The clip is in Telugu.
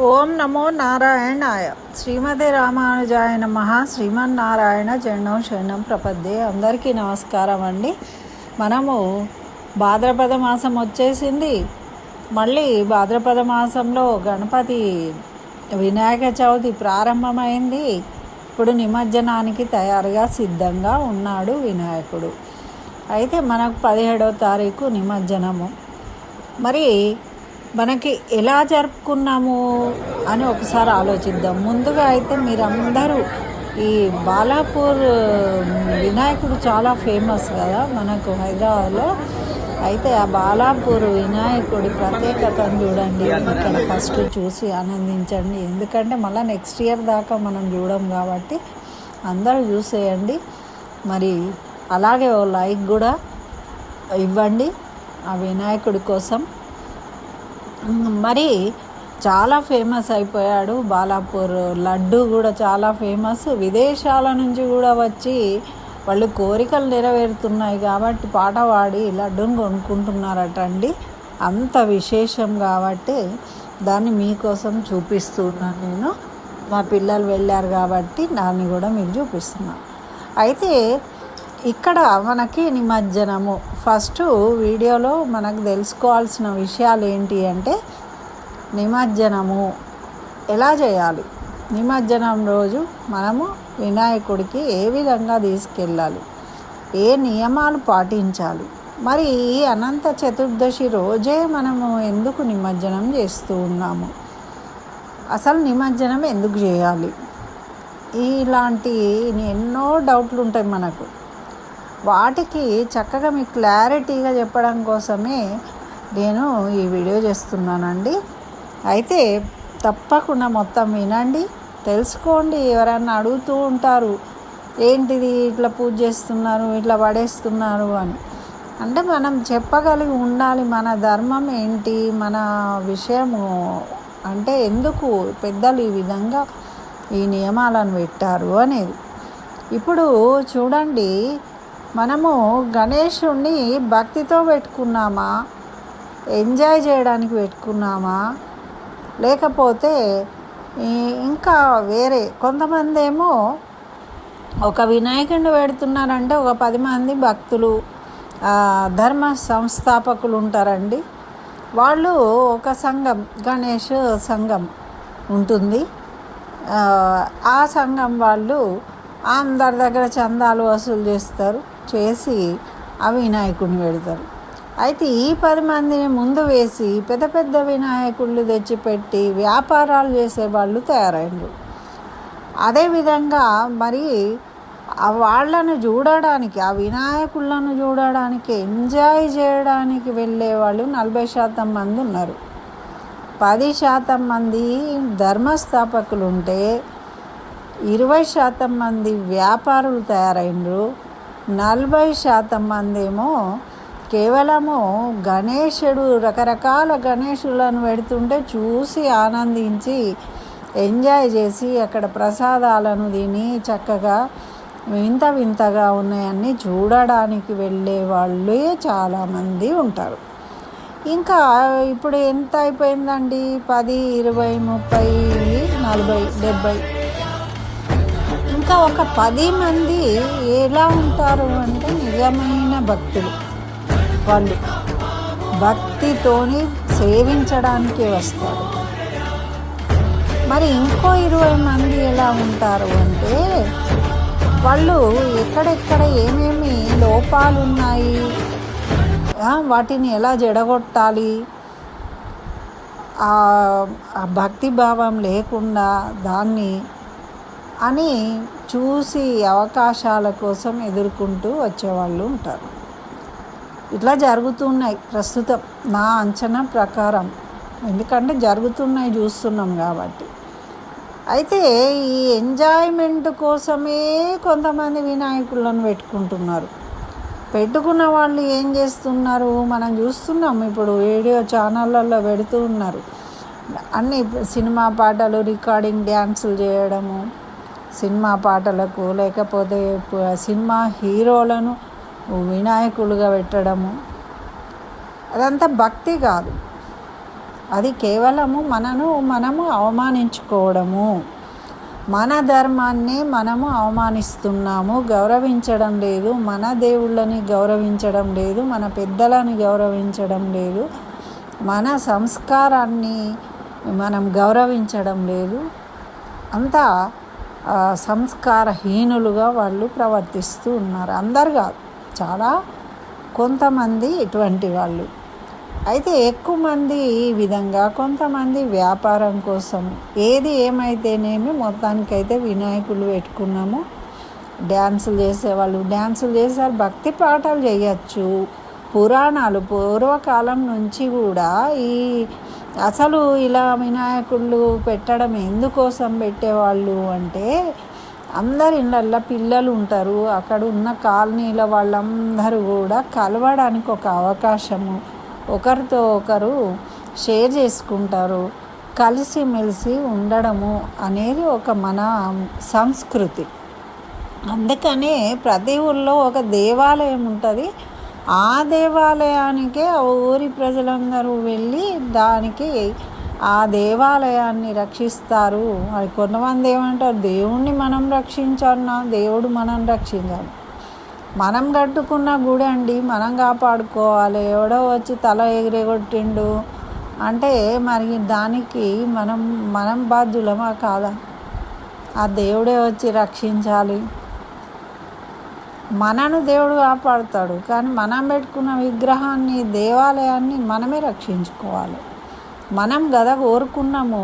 ఓం నమో నారాయణాయ. శ్రీమతి రామానుజాయ నమ. శ్రీమన్నారాయణ జండం శరణం ప్రపద్దే. అందరికీ నమస్కారం అండి. మనము భాద్రపద మాసం వచ్చేసింది. మళ్ళీ భాద్రపద మాసంలో గణపతి వినాయక చవితి ప్రారంభమైంది. ఇప్పుడు నిమజ్జనానికి తయారుగా సిద్ధంగా ఉన్నాడు వినాయకుడు. అయితే మనకు పదిహేడవ తారీఖు నిమజ్జనము. మరి మనకి ఎలా జరుపుకున్నాము అని ఒకసారి ఆలోచిద్దాం. ముందుగా అయితే మీరందరూ ఈ బాలాపూర్ వినాయకుడు చాలా ఫేమస్ కదా మనకు హైదరాబాద్లో. అయితే ఆ బాలాపూర్ వినాయకుడి ప్రత్యేకతను చూడండి. ఇక్కడ ఫస్ట్ చూసి ఆనందించండి. ఎందుకంటే మళ్ళీ నెక్స్ట్ ఇయర్ దాకా మనం చూడం కాబట్టి అందరూ చూసేయండి. మరి అలాగే ఓ లైక్ కూడా ఇవ్వండి ఆ వినాయకుడి కోసం. మరి చాలా ఫేమస్ అయిపోయాడు బాలాపూర్. లడ్డు కూడా చాలా ఫేమస్. విదేశాల నుంచి కూడా వచ్చి వాళ్ళు కోరికలు నెరవేరుతున్నాయి కాబట్టి పాట పాడి లడ్డును కొనుక్కుంటున్నారట అండి. అంత విశేషం కాబట్టి దాన్ని మీకోసం చూపిస్తున్నాను నేను. మా పిల్లలు వెళ్ళారు కాబట్టి దాన్ని కూడా మీకు చూపిస్తున్నాను అయితే ఇక్కడ మనకి నిమజ్జనము. ఫస్ట్ వీడియోలో మనకు తెలుసుకోవాల్సిన విషయాలు ఏంటి అంటే నిమజ్జనము. ఎలా చేయాలి? నిమజ్జనం రోజు మనము వినాయకుడికి ఏ విధంగా తీసుకెళ్ళాలి? ఏ నియమాలు పాటించాలి? మరి ఈ అనంత చతుర్దశి రోజే మనము ఎందుకు నిమజ్జనం చేస్తూ ఉన్నాము? అసలు నిమజ్జనం ఎందుకు చేయాలి? ఇలాంటి ఎన్నో డౌట్లు ఉంటాయి మనకు. వాటికి చక్కగా మీకు క్లారిటీగా చెప్పడం కోసమే నేను ఈ వీడియో చేస్తున్నానండి. అయితే తప్పకుండా మొత్తం వినండి తెలుసుకోండి. ఎవరన్నా అడుగుతూ ఉంటారు ఏంటిది ఇట్లా పూజ చేస్తున్నారు ఇట్లా పడేస్తున్నారు అని. అంటే మనం చెప్పగలిగి ఉండాలి మన ధర్మం ఏంటి మన విషయము అంటే ఎందుకు పెద్దలు ఈ విధంగా ఈ నియమాలను పెట్టారు అనేది. ఇప్పుడు చూడండి మనము గణేషుణ్ణి భక్తితో పెట్టుకున్నామా? ఎంజాయ్ చేయడానికి పెట్టుకున్నామా? లేకపోతే ఇంకా వేరే కొంతమంది ఏమో ఒక వినాయకుడిని పెడుతున్నారంటే ఒక పది మంది భక్తులు ధర్మ సంస్థాపకులు ఉంటారండి. వాళ్ళు ఒక సంఘం గణేష్ సంఘం ఉంటుంది. ఆ సంఘం వాళ్ళు అందరి దగ్గర చందాలు వసూలు చేస్తారు. చేసి ఆ వినాయకుడిని పెడతారు. అయితే ఈ పది మందిని ముందు వేసి పెద్ద పెద్ద వినాయకుళ్ళు తెచ్చిపెట్టి వ్యాపారాలు చేసేవాళ్ళు తయారైనరు అదేవిధంగా మరి వాళ్ళను చూడడానికి ఆ వినాయకులను చూడడానికి ఎంజాయ్ చేయడానికి వెళ్ళే వాళ్ళు నలభై శాతం మంది ఉన్నారు. పది శాతం మంది ధర్మస్థాపకులు ఉంటే ఇరవై శాతం మంది వ్యాపారులు తయారైనరు నలభై శాతం మంది ఏమో కేవలము గణేశుడు రకరకాల గణేశులను పెడుతుంటే చూసి ఆనందించి ఎంజాయ్ చేసి అక్కడ ప్రసాదాలను తిని చక్కగా వింత వింతగా ఉన్నాయన్నీ చూడడానికి వెళ్ళే వాళ్ళే చాలామంది ఉంటారు. ఇంకా ఇప్పుడు ఎంత అయిపోయిందండి? పది ఇరవై ముప్పై నలభై డెబ్భై మిగతా ఒక పది మంది ఎలా ఉంటారు అంటే నిజమైన భక్తులు. వాళ్ళు భక్తితోని సేవించడానికి వస్తారు. మరి ఇంకో ఇరవై మంది ఎలా ఉంటారు అంటే వాళ్ళు ఎక్కడెక్కడ ఏమేమి లోపాలు ఉన్నాయి వాటిని ఎలా జడగొట్టాలి? భక్తి భావం లేకుండా దాన్ని అని చూసి అవకాశాల కోసం ఎదుర్కొంటూ వచ్చేవాళ్ళు ఉంటారు. ఇట్లా జరుగుతున్నాయి ప్రస్తుతం నా అంచనా ప్రకారం. ఎందుకంటే జరుగుతున్నాయి చూస్తున్నాం కాబట్టి. అయితే ఈ ఎంజాయ్మెంట్ కోసమే కొంతమంది వినాయకులను పెట్టుకుంటున్నారు. పెట్టుకున్న వాళ్ళు ఏం చేస్తున్నారు? మనం చూస్తున్నాం ఇప్పుడు వీడియో ఛానళ్ళల్లో పెడుతూ ఉన్నారు. అన్ని సినిమా పాటలు రికార్డింగ్ డ్యాన్సులు చేయడము. సినిమా పాటలకు లేకపోతే సినిమా హీరోలను వినాయకులుగా పెట్టడము. అదంతా భక్తి కాదు. అది కేవలము మనను మనము అవమానించుకోవడము. మన ధర్మాన్ని మనము అవమానిస్తున్నాము. గౌరవించడం లేదు. మన దేవుళ్ళని గౌరవించడం లేదు. మన పెద్దలని గౌరవించడం లేదు. మన సంస్కారాన్ని మనం గౌరవించడం లేదు. అంతా సంస్కారహీనులుగా వాళ్ళు ప్రవర్తిస్తూ ఉన్నారు. అందరు కాదు చాలా కొంతమంది ఇటువంటి వాళ్ళు. అయితే ఎక్కువ మంది ఈ విధంగా కొంతమంది వ్యాపారం కోసం ఏది ఏమైతేనేమి మొత్తానికైతే వినాయకులు పెట్టుకున్నాము. డ్యాన్సులు చేసేవాళ్ళు డ్యాన్సులు చేశారు భక్తి పాటలు చేయొచ్చు. పురాణాలు పూర్వకాలం నుంచి కూడా ఈ అసలు ఇలా వినాయకుళ్ళు పెట్టడం ఎందుకోసం పెట్టేవాళ్ళు అంటే అందరి ఇళ్ళల్లో పిల్లలు ఉంటారు. అక్కడ ఉన్న కాలనీల వాళ్ళందరూ కూడా కలవడానికి ఒక అవకాశము. ఒకరితో ఒకరు షేర్ చేసుకుంటారు. కలిసిమెలిసి ఉండడము అనేది ఒక మన సంస్కృతి. అందుకనే ప్రతి ఊళ్ళో ఒక దేవాలయం ఉంటుంది. ఆ దేవాలయానికే ఆ ఊరి ప్రజలందరూ వెళ్ళి దానికి ఆ దేవాలయాన్ని రక్షిస్తారు. అది కొంతమంది ఏమంటారు దేవుణ్ణి మనం రక్షించాలన్నా దేవుడు మనం రక్షించాలి మనం కట్టుకున్న గుడి అండి మనం కాపాడుకోవాలి. ఎవడో వచ్చి తల ఎగిరగొట్టిండు అంటే మరి దానికి మనం మనం బాధ్యులమా కాదా? ఆ దేవుడే వచ్చి రక్షించాలి. మనను దేవుడు కాపాడుతాడు. కానీ మనం పెట్టుకున్న విగ్రహాన్ని దేవాలయాన్ని మనమే రక్షించుకోవాలి. మనం గద కోరుకున్నాము.